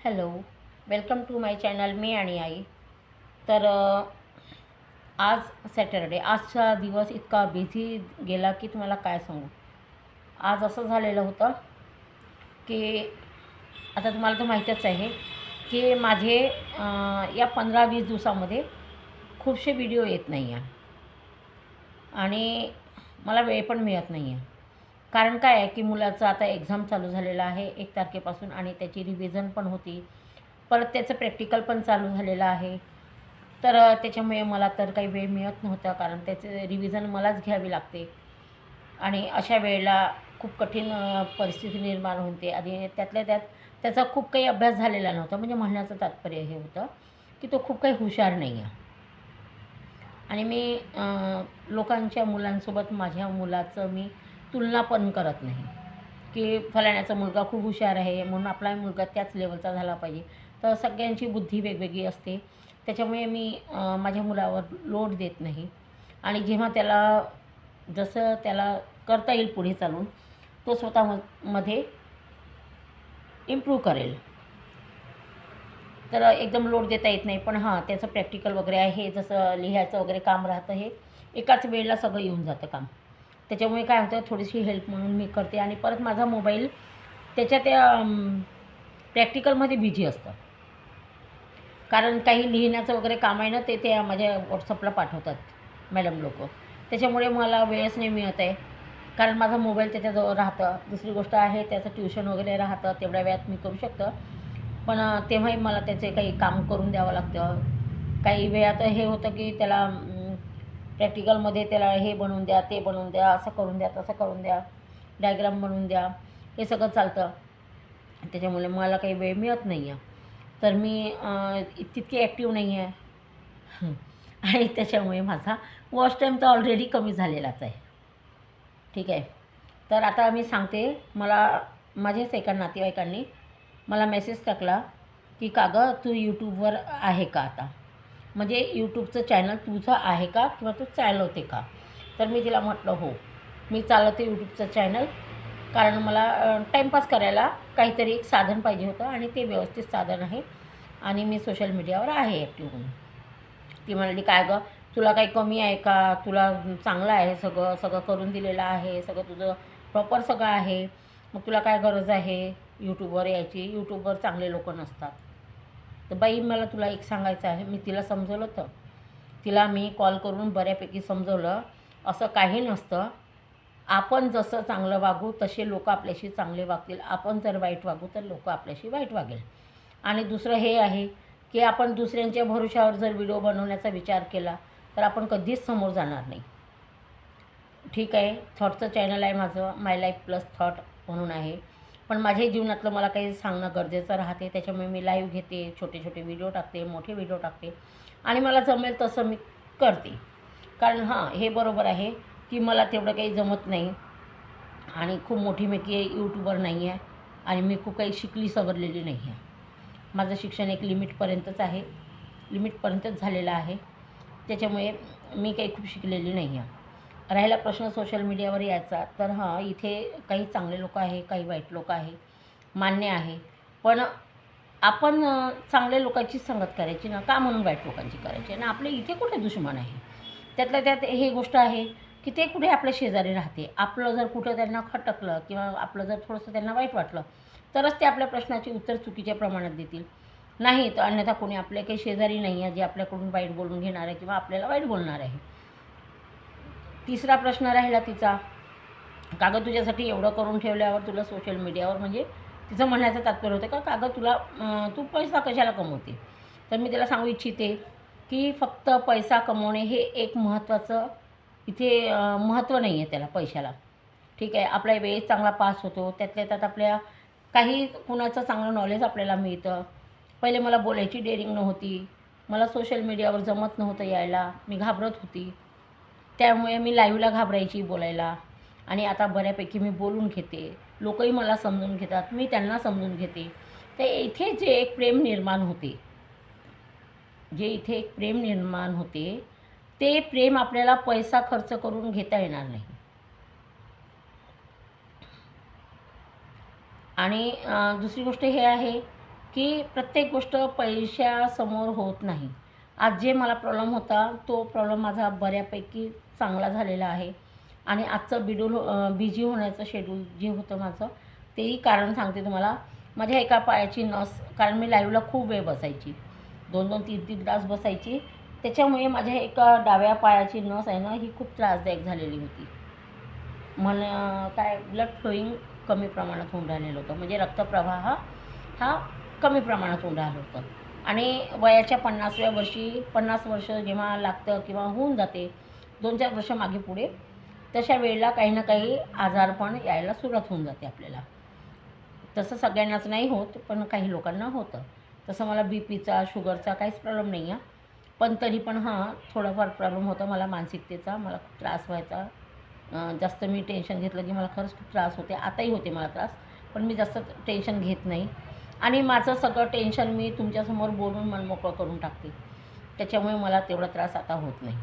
Hello welcome to my channel मी आणि आई. तर आज सॅटरडे आजचा दिवस इतका बिझी गेला की तुम्हाला काय सांगू? आज असं झालेलं होतं की आता तुम्हाला तर माहीतच आहे की माझे या पंधरा वीस दिवसामध्ये खूपसे व्हिडिओ येत नाही आहे आणि मला वेळ पण मिळत नाही आहे कारण काय आहे की मुलाचं आता एक्झाम चालू झालेलं आहे एक तारखेपासून आणि त्याची रिव्हिजन पण होती. परत त्याचं प्रॅक्टिकल पण चालू झालेलं आहे. तर त्याच्यामुळे मला तर काही वेळ मिळत नव्हता कारण त्याचे रिव्हिजन मलाच घ्यावी लागते. आणि अशा वेळेला खूप कठीण परिस्थिती निर्माण होते. आणि त्यातल्या त्यात त्याचा खूप काही अभ्यास झालेला नव्हता. म्हणजे म्हणण्याचं तात्पर्य हे होतं की तो खूप काही हुशार नाही आहे आणि मी लोकांच्या मुलांसोबत माझ्या मुलाचं मी तुलना पण करत नाही. की फलाण्याचा मुलगा खूप हुशार आहे म्हणून आपला मुलगा त्याच लेवलचा झाला पाहिजे. तर सगळ्यांची बुद्धी वेगवेगळी असते. त्याच्यामुळे मी माझ्या मुलावर लोड देत नाही. आणि जेव्हा त्याला जसं त्याला करता येईल पुढे चालून तो स्वतः म मध्ये इम्प्रूव्ह करेल. तर एकदम लोड देता येत नाही. पण हां त्याचं प्रॅक्टिकल वगैरे आहे. जसं लिहायचं वगैरे काम राहतं हे एकाच वेळेला सगळं येऊन जातं काम. त्याच्यामुळे काय होतं थोडीशी हेल्प म्हणून मी करते. आणि परत माझा मोबाईल त्याच्या त्या प्रॅक्टिकलमध्ये बिझी असतं. कारण काही लिहिण्याचं वगैरे काम आहे ना ते ते माझ्या व्हॉट्सअपला पाठवतात मॅडम लोक. त्याच्यामुळे मला वेळच नाही मिळत आहे. कारण माझा मोबाईल त्याच्याजवळ राहतं. दुसरी गोष्ट आहे त्याचं ट्युशन वगैरे राहतं तेवढ्या वेळात मी करू शकतं. पण तेव्हाही मला त्याचे काही काम करून द्यावं लागतं. काही वेळात हे होतं की त्याला प्रॅक्टिकलमध्ये त्याला हे बनवून द्या ते बनवून द्या असं करून द्या तसं करून द्या डायग्राम बनवून द्या हे सगळं चालतं. त्याच्यामुळे मला काही वेळ मिळत नाही आहे तर मी तितकी ॲक्टिव्ह नाही आहे आणि त्याच्यामुळे माझा वॉच टाईम तर ऑलरेडी कमी झालेलाच आहे. ठीक आहे. तर आता मी सांगते मला माझ्याच एका नातेवाईकांनी मला मेसेज टाकला की का गं तू यूट्यूबवर आहे का आता? म्हणजे यूट्यूबचं चॅनल तुझं आहे का किंवा तू चालवते का? तर मी तिला म्हटलं हो. मी चालवते यूट्यूबचं चॅनल कारण मला टाईमपास करायला काहीतरी एक साधन पाहिजे होतं आणि ते व्यवस्थित साधन आहे. आणि मी सोशल मीडियावर आहे ॲक्टिव्ह म्हणून. ती म्हणाली काय गं? तुला काही कमी आहे का? तुला चांगलं आहे सगळं? सगळं करून दिलेलं आहे? सगळं तुझं प्रॉपर सगळं आहे? मग तुला काय गरज आहे? यूट्यूबवर यायची? यूट्यूबवर चांगले लोक नसतात. तर बाई मला तुला एक सांगायचं आहे. मी तिला समजवलं होतं. तिला मी कॉल करून बऱ्यापैकी समजवलं. असं काही नसतं. आपण जसं चांगलं वागू तसे लोक आपल्याशी चांगले वागतील. आपण जर वाईट वागू तर लोक आपल्याशी वाईट वागेल. आणि दुसरं हे आहे की आपण दुसऱ्यांच्या भरोशावर जर व्हिडिओ बनवण्याचा विचार केला तर आपण कधीच समोर जाणार नाही. ठीक आहे? थॉटचं चॅनल आहे माझं. माय लाईफ प्लस थॉट म्हणून आहे. पण माझ्या जीवनातलं मला काही सांगणं गरजेचं राहते. त्याच्यामुळे मी लाईव्ह घेते छोटे छोटे व्हिडिओ टाकते मोठे व्हिडिओ टाकते. आणि मला जमेल तसं मी करते. कारण हां हे बरोबर आहे की मला तेवढं काही जमत नाही. आणि खूप मोठी मेकी यूट्यूबर नाही आहे. आणि मी खूप काही शिकली सवरलेली नाही आहे. माझं शिक्षण एक लिमिटपर्यंतच आहे. लिमिटपर्यंतच झालेलं आहे. त्याच्यामुळे मी काही खूप शिकलेली नाही आहे. राहिला प्रश्न सोशल मीडियावर यायचा तर हां इथे काही चांगले लोक आहे काही वाईट लोक आहे मान्य आहे. पण आपण चांगल्या लोकांची संगत करायची ना का म्हणून वाईट लोकांची करायची? ना आपले इथे कुठे दुश्मन आहे? त्यातल्या त्यात हे गोष्ट आहे की ते कुठे आपल्या शेजारी राहते? आपलं जर कुठं त्यांना खटकलं किंवा आपलं जर थोडंसं त्यांना वाईट वाटलं तरच ते आपल्या प्रश्नाची उत्तर चुकीच्या प्रमाणात देतील. नाही तर अन्यथा कोणी आपले काही शेजारी नाही आहे जे आपल्याकडून वाईट बोलून घेणार आहे किंवा आपल्याला वाईट बोलणार आहे. तिसरा प्रश्न राहिला तिचा. कागद तुझ्यासाठी एवढं करून ठेवल्यावर तुला सोशल मीडियावर म्हणजे तिचं म्हणण्याचं तात्पर्य होतं का कागद तुला तू पैसा कशाला कमवते? तर मी त्याला सांगू इच्छिते की फक्त पैसा कमवणे हे एक महत्त्वाचं इथे महत्त्व नाही आहे त्याला पैशाला. ठीक आहे आपला वेळ चांगला पास होतो त्यातल्या त्यात आपल्या काही कुणाचं चांगलं नॉलेज आपल्याला मिळतं. पहिले मला बोलायची डेअरिंग नव्हती. मला सोशल मीडियावर जमत नव्हतं यायला. मी घाबरत होती. त्यामुळे मी लाईव्हला घाबरायची बोलायला. आणि आता बऱ्यापैकी मी बोलून घेते. लोकही मला समजून घेतात मी त्यांना समजून घेते. तर इथे जे एक प्रेम निर्माण होते जे इथे एक प्रेम निर्माण होते ते प्रेम आपल्याला पैसा खर्च करून घेता येणार नाही. आणि दुसरी गोष्ट हे आहे की प्रत्येक गोष्ट पैशासमोर होत नाही. आज जे मला प्रॉब्लेम होता तो प्रॉब्लेम माझा बऱ्यापैकी चांगला झालेला आहे. आणि आजचं बिडूल बिझी होण्याचं शेड्यूल जे होतं माझं तेही कारण सांगते तुम्हाला. माझ्या एका पायाची नस कारण मी लाईव्हला खूप वेळ बसायची. दोन दोन तीन तीन तास बसायची. त्याच्यामुळे माझ्या एका डाव्या पायाची नस आहे ना ही खूप त्रासदायक झालेली होती. मला काय ब्लड फ्लोईंग कमी प्रमाणात होऊन राहिलेलं होतं. म्हणजे रक्तप्रवाह हा कमी प्रमाणात होऊन राहिलं होतं. आणि वयाच्या पन्नासव्या वर्षी पन्नास वर्ष जेव्हा लागतं किंवा होऊन जाते दोन चार वर्ष मागे पुढे तशा वेळेला काही ना काही आजारपण यायला सुरुवात होऊन जाते आपल्याला. तसं सगळ्यांनाच नाही होत पण काही लोकांना होतं. तसं मला बी पीचा शुगरचा काहीच प्रॉब्लेम नाही आहे पण तरी पण हां थोडाफार प्रॉब्लेम होता मला मानसिकतेचा मला खूप त्रास व्हायचा. जास्त मी टेन्शन घेतलं की मला खरंच खूप त्रास होते. आताही होते मला त्रास पण मी जास्त टेन्शन घेत नाही. आणि माझं सगळं टेन्शन मी तुमच्यासमोर बोलून मनमोकळं करून टाकते. त्याच्यामुळे मला तेवढा त्रास आता होत नाही.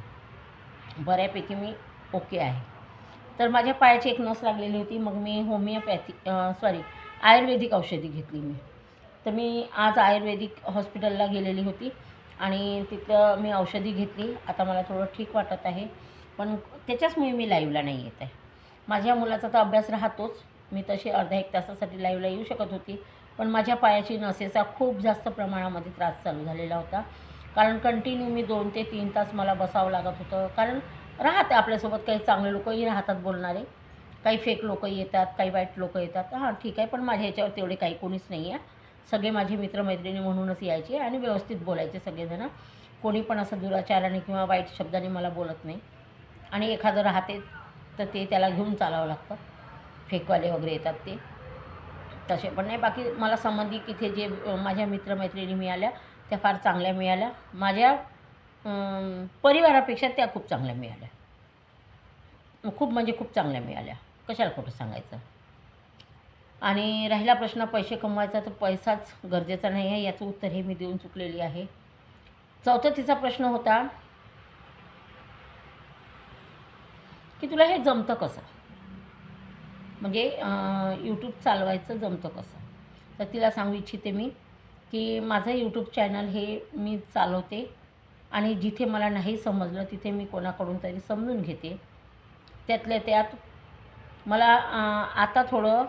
बऱ्यापैकी मी ओके आहे. तर माझ्या पायाची एक नस लागलेली होती. मग मी होमिओपॅथी सॉरी आयुर्वेदिक औषधी घेतली मी. तर मी आज आयुर्वेदिक हॉस्पिटलला गेलेली होती आणि तिथं मी औषधी घेतली. आता मला थोडं ठीक वाटत आहे. पण त्याच्याचमुळे मी लाईव्हला नाही येत आहे. माझ्या मुलाचा तर अभ्यास राहतोच. मी तशी अर्धा एक तासासाठी लाईव्हला येऊ शकत होती. पण माझ्या पायाची नसेचा खूप जास्त प्रमाणामध्ये त्रास चालू झालेला होता. कारण कंटिन्यू मी दोन ते तीन तास मला बसावं लागत होतं. कारण राहते आपल्यासोबत काही चांगले लोकही राहतात बोलणारे. काही फेक लोक येतात काही वाईट लोक येतात. हां ठीक आहे पण माझ्या ह्याच्यावर तेवढे काही कोणीच नाही आहे सगळे माझे मित्रमैत्रिणी म्हणूनच यायचे आणि व्यवस्थित बोलायचे सगळेजणं. कोणी पण असं दुराचाराने किंवा वाईट शब्दाने मला बोलत नाही. आणि एखादं राहते तर ते त्याला घेऊन चालावं लागतं. फेकवाले वगैरे येतात ते. तसे. पण नाही बाकी मला संबंधित इथे जे माझ्या मित्रमैत्रिणी मिळाल्या त्या फार चांगल्या मिळाल्या. माझ्या परिवारापेक्षा त्या खूप चांगल्या मिळाल्या. खूप म्हणजे खूप चांगल्या मिळाल्या. कशाला खोटं सांगायचं? आणि राहिला प्रश्न पैसे कमवायचा तर पैसाच गरजेचा नाही आहे याचं उत्तर हे मी देऊन चुकलेली आहे. चौथा तिचा प्रश्न होता की तुला हे जमतं कसं? म्हणजे यूट्यूब चालवायचं जमतं कसं? तर तिला सांगू इच्छिते मी की माझं यूट्यूब चॅनल हे मी चालवते आणि जिथे मला नाही समजलं तिथे मी कोणाकडून तरी समजून घेते. त्यातल्या त्यात मला आता थोडं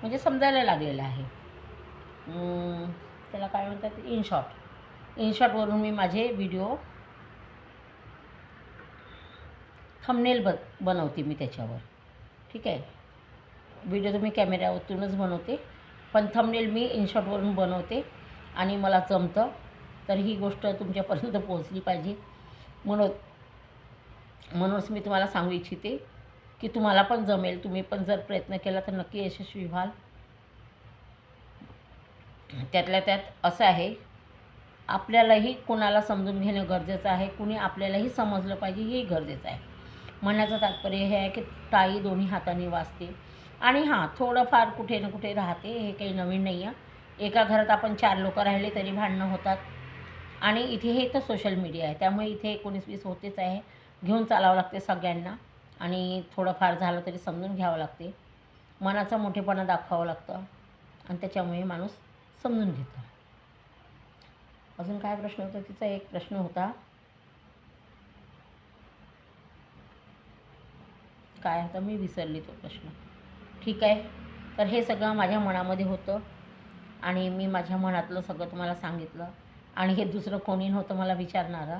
म्हणजे समजायला लागलेलं आहे. त्याला काय म्हणतात? इनशॉट इनशॉटवरून मी माझे व्हिडिओ थंबनेल ब बनवते मी त्याच्यावर. ठीक आहे? व्हिडिओ तर मी कॅमेऱ्यावरतूनच बनवते. पण थंबनेल मी इनशॉटवरून बनवते. आणि मला जमतं तर ही गोष्ट तुमच्यापर्यंत पोहोचली पाहिजे. म्हणून म्हणूनच मी तुम्हाला सांगू इच्छिते की तुम्हाला पण जमेल. तुम्ही पण जर प्रयत्न केला तर नक्की यशस्वी व्हाल. त्यातल्या त्यात असं आहे आपल्यालाही कोणाला समजून घेणं गरजेचं आहे. कुणी आपल्यालाही समजलं पाहिजे हेही गरजेचं आहे. म्हणण्याचं तात्पर्य हे आहे की टाळी दोन्ही हाताने वाजते आणि हां थोडंफार कुठे ना कुठे राहते हे काही नवीन नाही आहे. एका घरात आपण चार लोक राहिले तरी भांडणं होतात. आणि इथे हे तर सोशल मीडिया आहे त्यामुळे इथे एकोणीस वीस होतेच आहे. घेऊन चालावं लागते सगळ्यांना आणि थोडंफार झालं तरी समजून घ्यावं लागते. मनाचा मोठेपणा दाखवावं लागतं आणि त्याच्यामुळे माणूस समजून घेतो. अजून काय प्रश्न होता? तिचा एक प्रश्न होता. काय होता? मी विसरली तो प्रश्न. ठीक आहे. तर हे सगळं माझ्या मनामध्ये होतं आणि मी माझ्या मनातलं सगळं तुम्हाला सांगितलं. आणि हे दुसरं कोणी नव्हतं मला विचारणारा.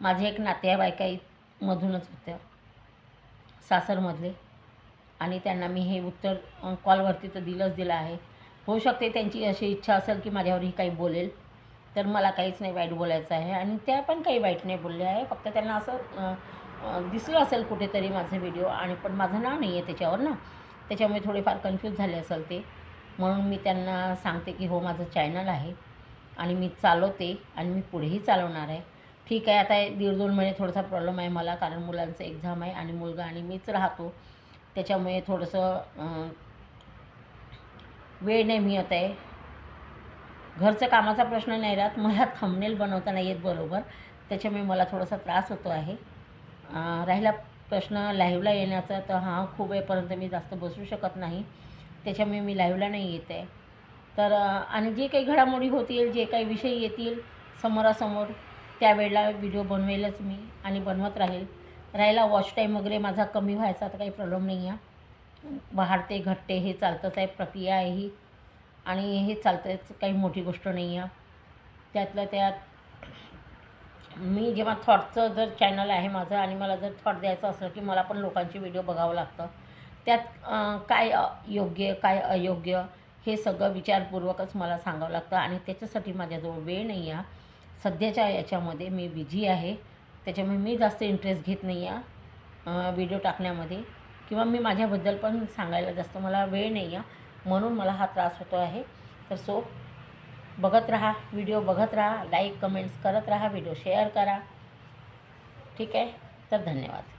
माझे एक नातेवाईका मधूनच होत्या सासरमधले. आणि त्यांना मी हे उत्तर कॉलवरती तर दिलंच दिलं आहे. होऊ शकते त्यांची अशी इच्छा असेल की माझ्यावरही काही बोलेल. तर मला काहीच नाही वाईट बोलायचं आहे. आणि त्या पण काही वाईट नाही बोलल्या आहे. फक्त त्यांना असं दिसलं असेल कुठेतरी माझे व्हिडिओ आणि पण माझं नाव नाही आहे त्याच्यावर ना. त्याच्यामुळे थोडेफार कन्फ्यूज झाले असेल ते. म्हणून मी त्यांना सांगते की हो माझं चॅनल आहे आणि मी चालवते आणि मी पुढेही चालवणार आहे. ठीक आहे आता दीड दोन महिने थोडासा प्रॉब्लेम आहे मला कारण मुलांचं एक्झाम आहे आणि मुलगा आणि मीच राहतो. त्याच्यामुळे थोडंसं वेळ नाही मिळत आहे. घरचं कामाचा प्रश्न नाही राहत. मला थंबनेल बनवता नाही येत बरोबर. त्याच्यामुळे मला थोडासा त्रास होतो आहे. राहिला प्रश्न लाईव्हला येण्याचा तर हा खूप वेळपर्यंत मी जास्त बसू शकत नाही. त्याच्यामुळे मी लाईव्हला नाही येत. आहे तर आणि जे काही घडामोडी होतील जे काही विषय येतील समोरासमोर त्यावेळेला व्हिडिओ बनवेलच मी आणि बनवत राहील. राहिला वॉच टाईम वगैरे माझा कमी व्हायचा तर काही प्रॉब्लेम नाही आहे वाढते घटते हे चालतंच आहे प्रक्रिया आहे ही. आणि हे चालतंच काही मोठी गोष्ट नाही आहे त्यातलं त्यात मी जेव्हा थॉटचं जर चॅनल आहे माझं आणि मला जर थॉट द्यायचं असलं की मला पण लोकांचे व्हिडिओ बघावं लागतं त्यात काय अ, योग्य काय अयोग्य हे सगळं विचारपूर्वकच मला सांगावं लागतं आणि त्याच्यासाठी माझ्याजवळ वेळ नाही आहे सध्याच्या याच्यामध्ये मी बिझी आहे. त्याच्यामुळे मी जास्त इंटरेस्ट घेत नाही आहे व्हिडिओ टाकण्यामध्ये. किंवा मी माझ्याबद्दल पण सांगायला जास्त मला वेळ नाही आहे म्हणून मला हा त्रास होतो आहे. तर सो बघत राहा व्हिडिओ बघत राहा लाईक कमेंट्स करत राहा व्हिडिओ शेअर करा. ठीक आहे? तर धन्यवाद.